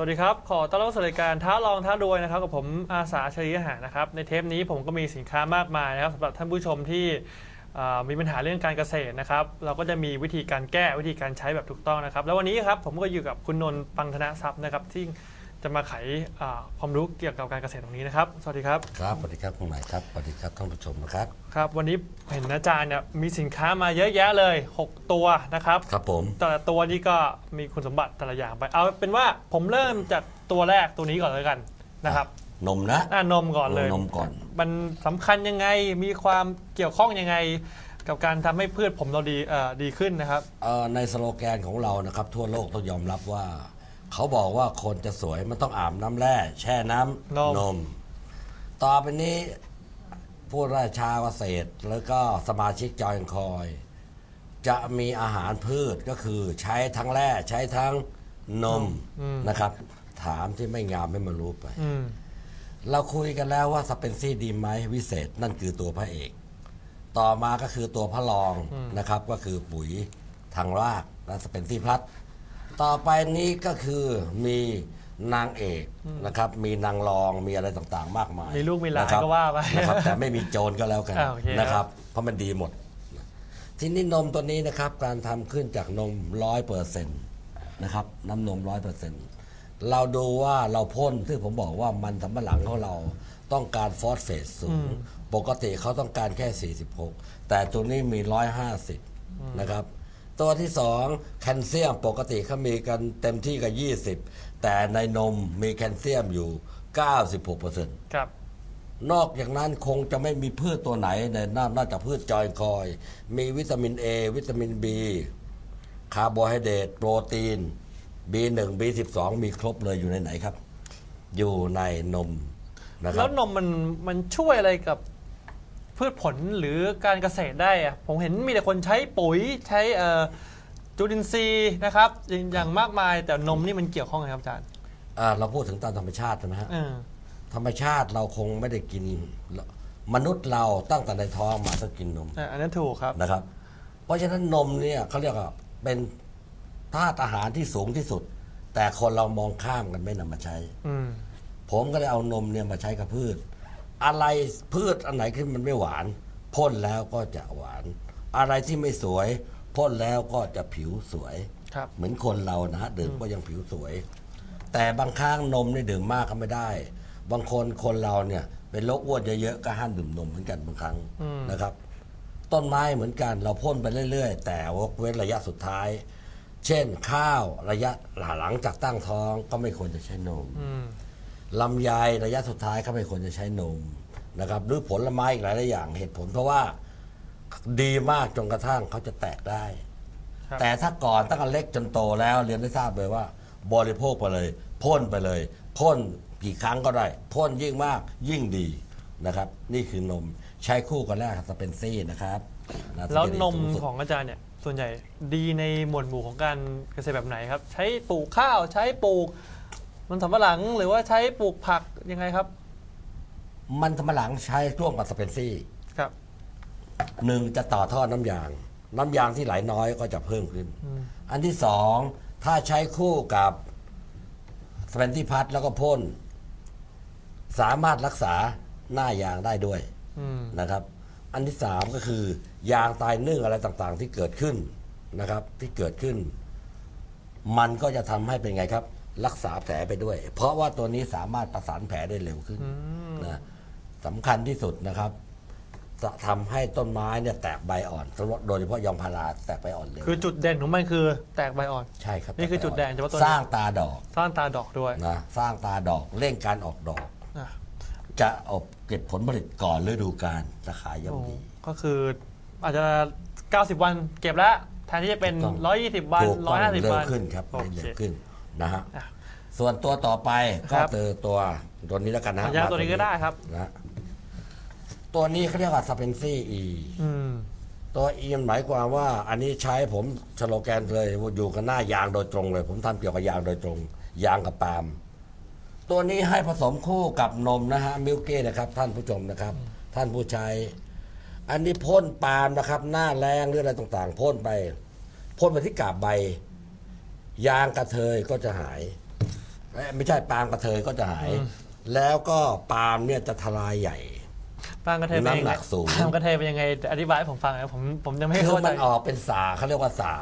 สวัสดีครับ ขอต้อนรับสู่รายการท้าลองท้ารวยนะครับกับผมอาสาชลีอาหารนะครับ ในเทปนี้ผมก็มีสินค้ามากมายนะครับสำหรับท่านผู้ชมที่มีปัญหาเรื่องการเกษตรนะครับ เราก็จะมีวิธีการแก้วิธีการใช้แบบถูกต้องนะครับ แล้ววันนี้ครับผมก็อยู่กับคุณนนท์ปังธนทรัพย์นะครับที่ จะมาไขอ่าความรู้เกี่ยวกับการเกษตรตรงนี้นะครับ สวัสดีครับครับสวัสดีครับคุณหมายครับสวัสดีครับท่านผู้ชมนะครับครับวันนี้เห็นอาจารย์เนี่ยมีสินค้ามาเยอะแยะเลย 6 ตัวนะครับครับผมแต่ละตัวนี้ก็มีคุณสมบัติแต่ละอย่างไป เอาเป็นว่าผมเริ่มจากตัวแรกตัวนี้ก่อนเลยกันนะครับนมนะอ่านมก่อนเลยนมก่อน มันสำคัญยังไงมีความเกี่ยวข้องยังไง กับการทำให้พืชผมเราดีเอ่อดีขึ้นนะครับเอ่อในสโลแกนของเรานะครับ ทั่วโลกต้องยอมรับว่า เขาบอกว่าคนจะสวยมันต้องอาบน้ำแร่แช่น้ำนมนม ต่อไปนี้ผู้ราชาเกษตรแล้วก็สมาชิกจอยคอย จะมีอาหารพืชก็คือใช้ทั้งแร่ใช้ทั้งนมนะครับ ถามที่ไม่งามให้มันรู้ไป อืม เราคุยกันแล้วว่าสเปนซี่ดีไหมวิเศษนั่นคือตัวพระเอก ต่อมาก็คือตัวพระรองนะครับ ก็คือปุ๋ยทางรากและสเปนซี่พลัส ต่อไปนี้ก็คือมีนางเอกนะครับ มีนางรองมีอะไรต่างๆ มากมายมีลูกมีหลานนะครับก็ว่าไป นะครับแต่ไม่มีโจรก็แล้วกันอ่าโอเคครับนะครับ เพราะมันดีหมด ทีนี้นมตัวนี้นะครับ การทำขึ้นจากนมร้อยเปอร์เซ็นต์นะครับ น้ำนมร้อยเปอร์เซ็นต์เราดูว่าเราพ่นที่ผมบอกว่ามันสำปะหลังของเราต้องการฟอสเฟตสูง ปกติเขาต้องการแค่ 46 แต่ตัวนี้มี 150 นะครับ ตัวที่สองแคลเซียมปกติเขามีกันเต็มที่กับ 20 แต่ในนมมีแคลเซียมอยู่ 96เปอร์เซ็นต์ครับ นอกจากนั้นคงจะไม่มีพืชตัวไหนในนอกนอกจากพืชจอยคอย มีวิตามิน A วิตามิน B คาร์โบไฮเดรตโปรตีน B1 B12 มีครบเลยอยู่ในไหนครับ อยู่ในนมนะคแล้รัวบนมมันมันช่วยอะไรกับ พืชผลหรือการเกษตรได้อะผมเห็นมีแต่คนใช้ปุ๋ยใช้เอ่อจุลินทรีย์นะครับอย่างอย่างมากมายแต่นมนี่มันเกี่ยวข้องไงครับอาจารย์อ่าเราพูดถึงตามธรรมชาติใช่ไหมฮะเออธรรมชาติเราคงไม่ได้กิน มนุษย์เราตั้งแต่ในท้องมาต้องกินนมอะอันนั้นถูกครับ นะครับ เพราะฉะนั้นนมเนี่ยเขาเรียกว่าเป็นธาตุอาหารที่สูงที่สุด แต่คนเรามองข้ามกันไม่นำมาใช้ อืม ผมก็เลยเอานมเนี่ยมาใช้กับพืช อะไรพืชอันไหนที่มันไม่หวานพ่นแล้วก็จะหวาน อะไรที่ไม่สวยพ่นแล้วก็จะผิวสวย ครับ เหมือนคนเรานะฮะดื่มก็ยังผิวสวย แต่บางครั้งนมนี่ดื่มมากก็ไม่ได้ บางคนคนเราเนี่ยเป็นโรคอ้วนเยอะๆก็ห้ามดื่มนมเหมือนกันบางครั้งนะครับ ต้นไม้เหมือนกันเราพ่นไปเรื่อยๆ แต่วกเว้นระยะสุดท้าย เช่นข้าวระยะหลังจากตั้งท้องก็ไม่ควรจะใช้นม อืม ลำไยระยะสุดท้ายเขาไม่ควรจะใช้นมนะครับ หรือผลไม้อีกหลายๆอย่างเหตุผล เพราะว่าดีมากจนกระทั่งเขาจะแตกได้ ครับ แต่ถ้าก่อนตั้งแต่เล็กจนโตแล้วเรียนได้ทราบเลยว่า บริโภคไปเลยพ่นไปเลยพ่นกี่ครั้งก็ได้พ่นยิ่งมากยิ่งดีนะครับ นี่คือนมใช้คู่กันแรกสเปนซี่นะครับะแล้วที่จะนมสูสุด ของอาจารย์เนี่ยส่วนใหญ่ดีในหมวดหมู่ของการเกษตรแบบไหนครับ ใช้ปลูกข้าวใช้ปลูก มันสำปะหลังหรือว่าใช้ปลูกผักยังไงครับ มันทำหลังใช้ร่วมกับสเปนซี่ครับหนึ่งจะต่อท่อน้ำยาง น้ำยางที่ไหลน้อยก็จะเพิ่มขึ้น อันที่สองถ้าใช้คู่กับสเปนที่พัดแล้วก็พ่น สามารถรักษาหน้ายางได้ด้วยอืมนะครับ อันที่สามก็คือยางตายนึ่งอะไรต่างๆ ที่เกิดขึ้นนะครับ ที่เกิดขึ้น มันก็จะทำให้เป็นไงครับ รักษาแผลไปด้วย เพราะว่าตัวนี้สามารถประสานแผลได้เร็วขึ้นนะสำคัญที่สุดนะครับจะทำให้ต้นไม้เนี่ยแตกใบอ่อนโดยเฉพาะยางพาราแตกใบอ่อนเร็วคือจุดเด่นของมันคือแตกใบอ่อน ใช่ครับนี่คือแตกใบจุดแดงเฉพาะตัวนี้สร้างตาดอก สร้างตาดอกด้วยนะสร้างตาดอกเร่งการออกดอกอะจะอบเก็บผลผลิตก่อนฤดูกาลจะขายย่อมโอ้ดี ก็คืออาจจะ 90 วันเก็บแล้ว แทนที่จะเป็นถูกต้อง120 วันถูกต้อง150เร็ววันขึ้นครับโอเร็เควขึ้น นะฮะอะ ส่วนตัวต่อไปครัก็บเจอตัวตัวนี้แล้วกันนะสัญญาตัวนี้ก็ได้ครับ นะฮะตัวนี้เขาเรียกว่าสเปนซี่อี อืม ตัวอีหมายความว่าอันนี้ใช้ผมสโลแกนเลยอยู่กับหน้ายางโดยตรงเลย ผมทำเกี่ยวกับยางโดยตรง ยางกับปาล์มตัวนี้ให้ผสมคู่กับนมนะฮะมิลเก้นะครับ ท่านผู้ชมนะครับ ท่านผู้ใช้ อันนี้พ่นปาล์มนะครับ หน้าแรงหรืออะไรต่างๆพ่นไปพ่นไปที่กาบใบ ยางกระเทยก็จะหายเอ้ยไม่ใช่ปาล์มกระเทยก็จะหาย แล้วก็ปาล์มเนี่ยจะทลายใหญ่ ปางกระเทยเป็นยังน้ำหไงนักสูง ปางกระเทยเป็นยังไงอธิบายให้ผมฟังหนะผมผมยังไม่คือเข้าใจ มันออกเป็นสาเขาเรียกว่าสา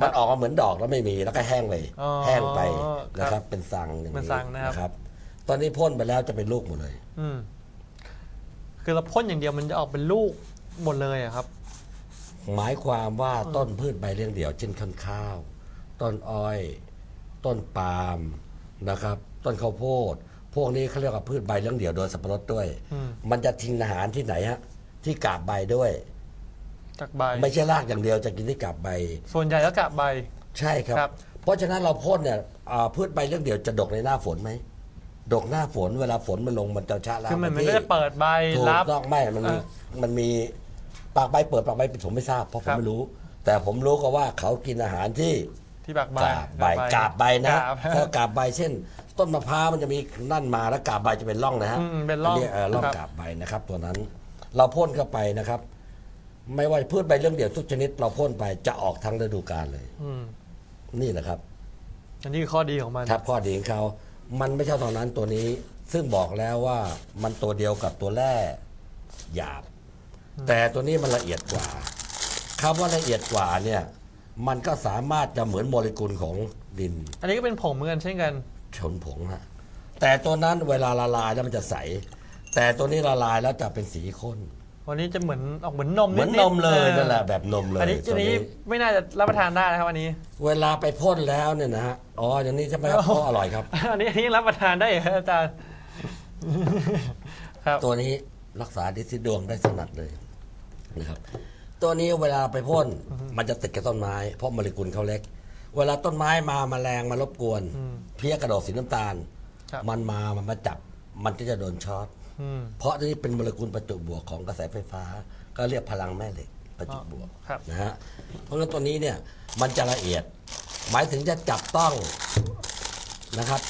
มันออกมาเหมือนดอกแล้วไม่มีแล้วก็แห้งเลยอ๋อแห้งไปครับนะครับเป็นสังอย่างเป็นนี้สังนะครับ ตอนนี้พ่นไปแล้วจะเป็นลูกหมดเลย อืมคือเราพ่นอย่างเดียวมันจะออกเป็นลูกหมดเลยอะครับ หมายความว่าต้นพืชใบเลี้ยงเดี่ยวเช่นข้าวข้าว ต้นอ้อย ต้นปาล์มนะครับ ต้นข้าวโพด พวกนี้เขาเรียกว่าพืชใบเลี้ยงเดี่ยวโดยสับปะรดด้วยอืมมันจะทิ้งอาหารที่ไหนฮะที่กาบใบด้วยจากใบไม่ใช่รากอย่างเดียวจะกินที่กาบใบ ส่วนใหญ่แล้วกะใบใช่ครับครับเพราะฉะนั้นเราพ่นเนี่ยอ่าพืชใบเลี้ยงเดี่ยวจะดกในหน้าฝนไหมดกหน้าฝนเวลาฝนมันลงมันจะชะล้างคือมันมันที่ก็จะเปิดใบถูกรับต้องไม่มันมีอ่ามันมีปากใบเปิดปากใบปิดผมไม่ทราบเพราะผครัมบไม่รู้ แต่ผมรู้ก็ว่าเขากินอาหารที่ ที่บักใบกาบใบกาบใบนะกาบ ถ้ากาบใบเช่น ต้นมะพร้าวมันจะมีนั่นมาแล้วกาบใบจะเป็นร่องนะฮะอืมเป็นร่องนนี้เร่องครับ กาบใบนะครับ ตัวนั้น เราพ่นเข้าไปนะครับ ไม่ว่าพืชใบเรื่องเดียวทุกชนิด เราพ่นไปจะออกทั้งฤดูกาลเลย อืมนี่นะครับอันนี้คือข้อดีของมัน ครับข้อดีของเขา มันไม่ใช่เท่านั้นตัวนี้ ซึ่งบอกแล้วว่ามันตัวเดียวกับตัวแร่หยาบ แต่ตัวนี้มันละเอียดกว่าคำว่าละเอียดกว่าเนี่ย มันก็สามารถจะเหมือนโมเลกุลของดินอันนี้ก็เป็นผงเหมือนกันเช่นกันชนผงฮะแต่ตัวนั้นเวลาละลายแล้วมันจะใส แต่ตัวนี้ละลายแล้วจะเป็นสีข้นวันนี้จะเหมือนออกเหมือนนมเหมือนดนๆมเลยออนั่นแหละแบบนมเลยอันนี้ตัวอันนี้นี้ไม่น่าจะรับประทานได้นะครับอันนี้ เวลาไปพ่นแล้วเนี่ยนะฮะอ๋ออย่างนี้ใช่ไหมครับโอ้อ๋ออร่อยครับอันนี้อันนี้รับประทานได้เหรออาจารย์ครับตัวนี้รักษาดิสิดวงได้สนัดเลยนะครับ ตัวนี้เวลาไปพ่นมันจะติดกับต้นไม้ เพราะโมเลกุลเขาเล็ก เวลาต้นไม้มามาแรงมารบกวน อืมเพี้ยกระโดดสีน้ำตาล ครับ มันมามันมาจับมันก็จะโดนช็อตอืมเพราะนี่เป็นโมเลกุลประจุบวกของกระแสไฟฟ้า ก็เรียกพลังแม่เหล็กประจุบวก ครับ นะฮะเพราะฉะนั้นตัวนี้เนี่ยมันจะละเอียด หมายถึงจะจับต้องนะครับ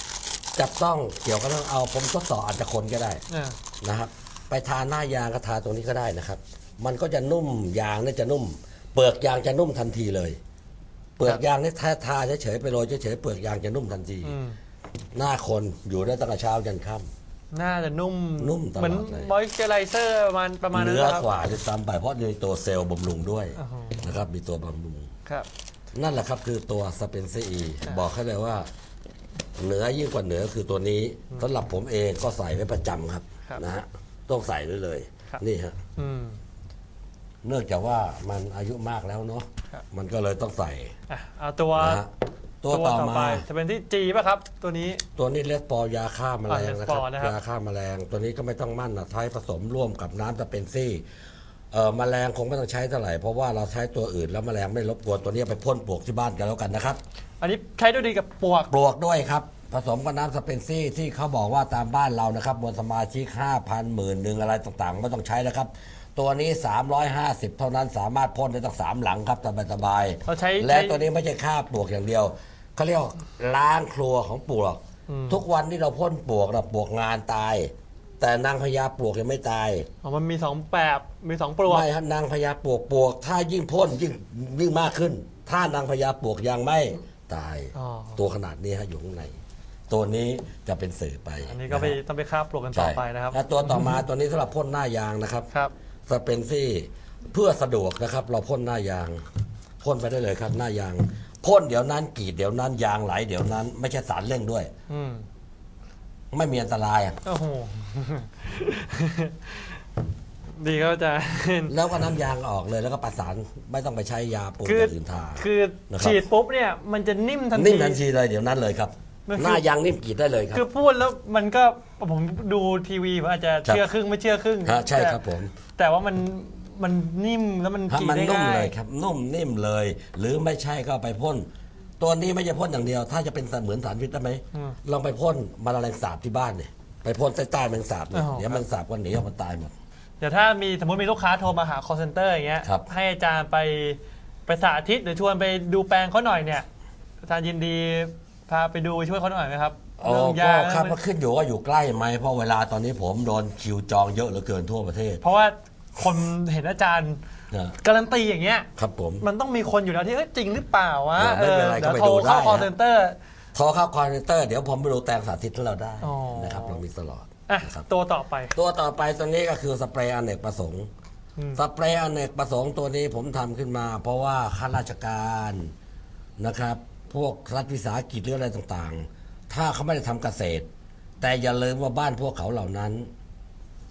จับต้องเกี่ยวกับเรื่องเอาผมทดสอบอาจจะคนก็ได้อ่านะครับ ไปทาหน้ายางก็ทาตรงนี้ก็ได้นะครับ มันก็จะนุ่มยางเนี่ยจะนุ่ม เปลือกยางจะนุ่มทันทีเลย เปลือกยางนี่ถ้าทาเฉยๆไปโรยเฉยๆเปลือกยางจะนุ่มทันที อืมหน้าคนอยู่ได้ตั้งแต่เช้ายันค่ำ น่าจะนุ่มนุ่มตลอดเหมือนเลย มอยเจอไรเซอร์ประมาณประมาณนั้นเนื้อนะครับ กว่าจะซ้ำไปเพราะมีตัวเซลล์บำรุงด้วยโอ้โหนะครับ มีตัวบำรุง ครับ นั่นแหละครับคือตัวสเปนซีอีบอกให้เลยว่า เหนือยิ่งกว่าเหนือคือตัวนี้สำหรับผมเองก็ใส่ไว้ประจำครับครับนะฮะต้องใส่ไว้เลย ครับ นี่ฮะ อืม เนื่องจากว่ามันอายุมากแล้วเนาะครับมันก็เลยต้องใส่อะเอาตัวนะฮะตัวต่อมาไปจะเป็นที่จีป่ะครับ ตัวนี้ ตัวนี้เลสปอร์ยาฆ่าแมลงอ่านะเลสคปรัอบร์นะครับ ยาฆ่าแมลง ตัวนี้ก็ไม่ต้องมั่นนะใช้ผสมร่วมกับน้ำสเปนซี่เอ่อแมลงคงไม่ต้องใช้เท่าไหร่เพราะว่าเราใช้ตัวอื่นแล้วแมลงไม่รบกวนตัวนี้ไปพ่นปลวกที่บ้านกันแล้วกันนะครับ อันนี้ใช้ด้วยดีกับปลวก ปลวกด้วยครับ ผสมกับน้ำสเปนซี่ที่เขาบอกว่าตามบ้านเรานะครับมวลสมาชิก 5,000หมื่นหนึ่งอะไรต่างๆ ไม่ต้องใช้แล้วครับ ตัวนี้ 350 เท่านั้นสามารถพ่นได้ตั้งสามหลังครับสบายๆเราใช้และใช้ตัวนี้ไม่ใช่ฆ่าปลวกอย่างเดียวเขาเรียกว่าล้างครัวของปลวก อืม ทุกวันที่เราพ่นปลวกนะปลวกงานตาย แต่นางพญาปลวกยังไม่ตาย อ๋อมันมีสองแบบมีสองปลวก ไม่ฮะนางพญาปลวกปลวก ถ้ายิ่งพ่นยิ่งยิ่งมากขึ้น ถ้านางพญาปลวกยังไม่ตาย อ๋อ ตัวขนาดนี้ฮะอยู่ข้างใน ตัวนี้จะเป็นสื่อไปอันนี้ก็ไปะฮะต้องไปฆ่าปลวกกันต่อไปนะครับและตัวต่อมาตัวนี้สำหรับพ่นหน้ายางนะครับ ครับ สเปนซี่เพื่อสะดวกนะครับ เราพ่นหน้ายางพ่นไปได้เลยครับ หน้ายางพ่นเดี๋ยวนั้นกรีดเดี๋ยวนั้นยางไหลเดี๋ยวนั้น ไม่ใช่สารเร่งด้วย อืมไม่มีอันตรายอะโอ้โห ดีครับอาจารย์ แล้วก็น้ำยางออกเลยแล้วก็ประสานไม่ต้องไปใช้ยาปูนคืออ ย่างอื่นทา คือนะครับ ฉีดปุ๊บเนี่ย มันจะนิ่มทันที นิ่มทันทีเลยเดี๋ยวนั้นเลยครับ มันคือ หน้ายางนิ่มกรีดได้เลยครับ คือพูดแล้วมันก็ผมดูทีวีผมอาจจะครับ เชื่อครึ่งไม่เชื่อครึ่งฮะใช่แต่ครับผมแต่ว่ามันมันนิ่มแล้วมันถ้ากรีดมันได้นุ่มง่าเลยยครับ นุ่มนิ่มเลย หรือไม่ใช่ก็ไปพ่น ตัวนี้ไม่ใช่พ่นอย่างเดียว ถ้าจะเป็นเหมือนสารพิษได้ไหมอืมลองไปพ่นมาแมลงสาบที่บ้านเนี่ยไปพ่นใต้ใต้แมลงสาบเนี่ยอ๋อเดี๋ยวแมลงสาบก็หนีออกมาตายหมด เดี๋ยวถ้ามีสมมติมีลูกค้าโทรมาหา call center อย่างเงี้ยครับ ให้อาจารย์ไปไปสาธิตหรือชวนไปดูแปลงเขาหน่อยเนี่ยอาจารย์ยินดี พาไปดูช่วยเขาหน่อยไหมครับอ๋อเรื่องก็ยาครับเรื่องก็ขึ้นอยู่ว่าอยู่ใกล้ไหมเพราะเวลาตอนนี้ผมโดนคิวจองเยอะเหลือเกินทั่วประเทศเพราะว่าคนเห็นอาจารย์นะการันตีอย่างเงี้ย ครับผม มันต้องมีคนอยู่แล้วที่เอ้ยจริงหรือเปล่าวะเออไม่เป็นไรเดี๋ยวก็ไปโทรดูเข้าได้ call ฮะ center โทโทรเข้าคอนเตอร์เดี๋ยวผมไปดูแตงสาธิตให้เราได้อ๋อ นะครับเรามีตลอดอะนะครับตัวต่อไป ตัวต่อไปตัวนี้ก็คือสเปรย์อเนกประสงค์ อืม สเปรย์อเนกประสงค์ตัวนี้ผมทำขึ้นมา เพราะว่าข้าราชการนะครับ พวกรัฐวิสาหกิจหรืออะไรต่างๆ ถ้าเขาไม่ได้ทำเกษตร แต่อย่าลืมว่าบ้านพวกเขาเหล่านั้น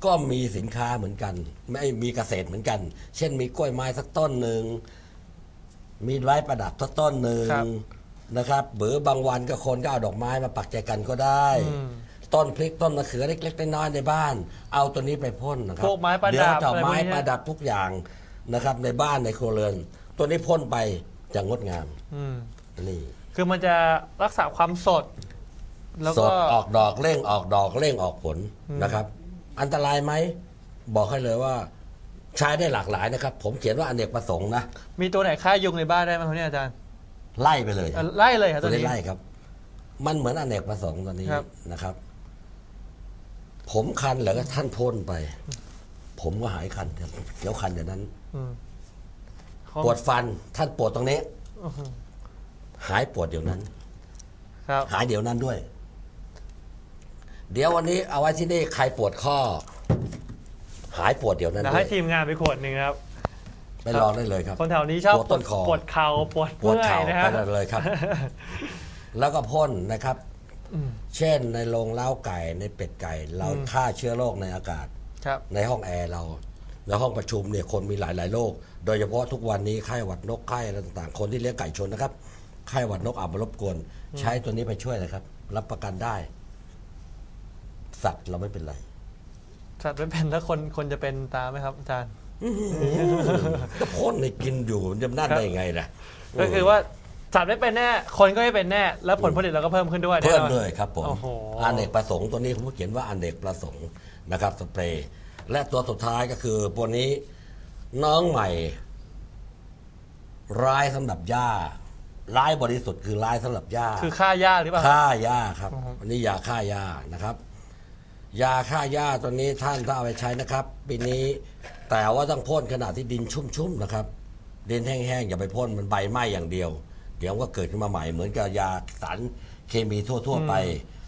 ก็มีสินค้าเหมือนกัน ไม่มีเกษตรเหมือนกัน เช่นมีกล้วยไม้สักต้นหนึ่งมีไว้ประดับสักต้นหนึ่งครับ นะครับหรือบางวันก็คนก็เอาดอกไม้มาปักใจกันก็ได้อืมต้นพริกต้นมะเขือเล็กๆน้อยๆในบ้าน เอาตัวนี้ไปพ่นนะครับพวกไม้ประดับเดี๋ยวจะเอาอะไรพวกไม้นี้ ประดับทุกอย่างนะครับ ในบ้านในครัวเรือน ตัวนี้พ่นไปจะงดงาม อืม นี่คือมันจะรักษาความสด แล้วสก็ดออกดอกเร่งออกดอกเร่งออกผลอืมนะครับ อันตรายไหมบอกให้เลยว่า ใช้ได้หลากหลายนะครับ ผมเขียนว่าอเนกประสงค์นะมีตัวไหนฆ่ายุงในบ้านได้ไหมครับเนี่ยอาจารย์ไล่ไปเลยอะไล่เลยครับตัตัววนี้ นี้ไล่ครับ มันเหมือนอเนกประสงค์ตัวนี้ครับ นะครับ ผมคันแล้วก็ท่านพ่นไป ผมก็หายคันครับเดี๋ยวคันเดี๋ยวนั้น อืมเขาปวดฟันท่านปวดตรงนี้ อื้อหือ หายปวดเดี๋ยวนั้น ครับ หายเดี๋ยวนั้นด้วย เดี๋ยววันนี้เอาไว้ที่นี่ใครปวดข้อ หายปวดเดี๋ยวนั้นเดี๋ยวด้ให้วยทีมงานไปขวดหนึ่งครับ ไปลองได้เลยครับ คนแถวนี้ชอบปวดต้นคอ ปวดเข่าปวดปวดเมื่อยเข่านะไปฮะ ได้เลยครับ แล้วก็พ่นนะครับ อืม เช่นในโรงเล้าไก่ในเป็ดไก่ เราอืม ฆ่าเชื้อโรคในอากาศ ครับ ในห้องแอร์เราในห้องประชุมเนี่ยคนมีหลายหลายๆโรคโดยเฉพาะทุกวันนี้ไข้หวัดนกไข้อะไรต่างๆ คนที่เลี้ยงไก่ชนนะครับ ไข้หวัดนกอาจมารบกวน ใช้ตัวนี้ไปช่วยนะครับ รับประกันได้ สัตว์เราไม่เป็นไร สัตว์ไม่เป็นแล้วคนคนจะเป็นตามไหมครับอาจารย์ก็พ่นในกินอยู่จะนั่นได้ยังไงล่ะก็คือว่าสัตว์ไม่เป็นแน่ คนก็ไม่เป็นแน่ แล้วผลผลิตเราก็เพิ่มขึ้นด้วยเพิ่มแน่นอนด้วยครับผมโอ้โหอเนกประสงค์ตัวนี้ผมเขียนว่าอเนกประสงค์นะครับสเปรย์และตัวสุดท้ายก็คือตัวนี้น้องใหม่ ร้ายสำหรับหญ้า ร้ายบริสุทธิ์คือร้ายสำหรับหญ้าคือฆ่าหญ้าหรือเปล่า ฆ่าหญ้าครับอือฮึอันนี้ยาฆ่าหญ้านะครับ ยาฆ่าหญ้าตัวนี้ท่านถ้าเอาไปใช้นะครับปีนี้แต่ว่าต้องพ่นขณะที่ดินชุ่มๆนะครับ ดินแห้งๆอย่าไปพ่นมันใบไหม้อย่างเดียว เดี๋ยวมันก็เกิดขึ้นมาใหม่เหมือนกับยาสารเคมีทั่วๆไป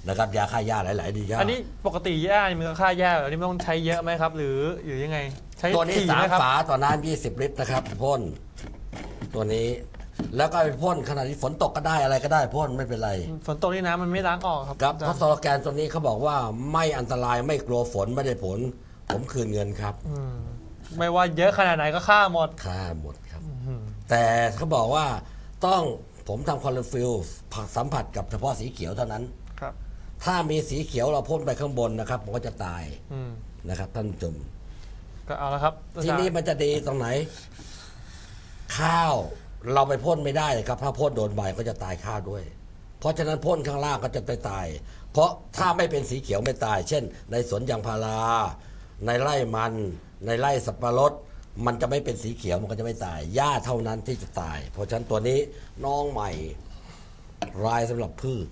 นะครับยาฆ่าหญ้าหลายๆดียาอันนี้ปกติหญ้านี่มันก็ฆ่าหญ้าแบบนี้ไม่ต้องใช้เยอะไหมครับ หรือหรือยังไง ใช้ตัวนี้ถี่สาไหมครับฝาต่อน้ำยี่สิบลิตรนะครับพ่นตัวนี้ แล้วก็ไปพ่นขณะที่ฝนตกก็ได้อะไรก็ได้พ่นไม่เป็นไร ฝนตกนี่น้ำมันไม่ล้างออกครับครับอาจาเพรราะย์สโลแกนตัวนี้เขาบอกว่าไม่อันตรายไม่กลัวฝนไม่ได้ผล ผมคืนเงินครับอืมไม่ว่าเยอะขนาดไหนก็ฆ่าหมดค่าหมดครับ อืมแต่เขาบอกว่าต้องผมทำคอลลฟิลสัมผัสกับเฉพาะสีเขียวเท่านั้น ครับถ้ามีสีเขียวเราพ่นไปข้างบนนะครับมันก็จะตายอืมนะครับท่านผู้ชมก็เอาละครับอาทีจารย์นี้มันจะดีตรงไหน ข้าว เราไปพ่นไม่ได้นะครับ ถ้าพ่นโดนใบก็จะตายข้าวด้วย เพราะฉะนั้นพ่นข้างล่างก็จะไปตาย เพราะถ้าไม่เป็นสีเขียวไม่ตาย เช่น ในสวนยางพารา ในไร่มัน ในไร่สับปะรดมันจะไม่เป็นสีเขียวมันก็จะไม่ตายหญ้าเท่านั้นที่จะตาย เพราะฉะนั้นตัวนี้น้องใหม่รายสำหรับพืช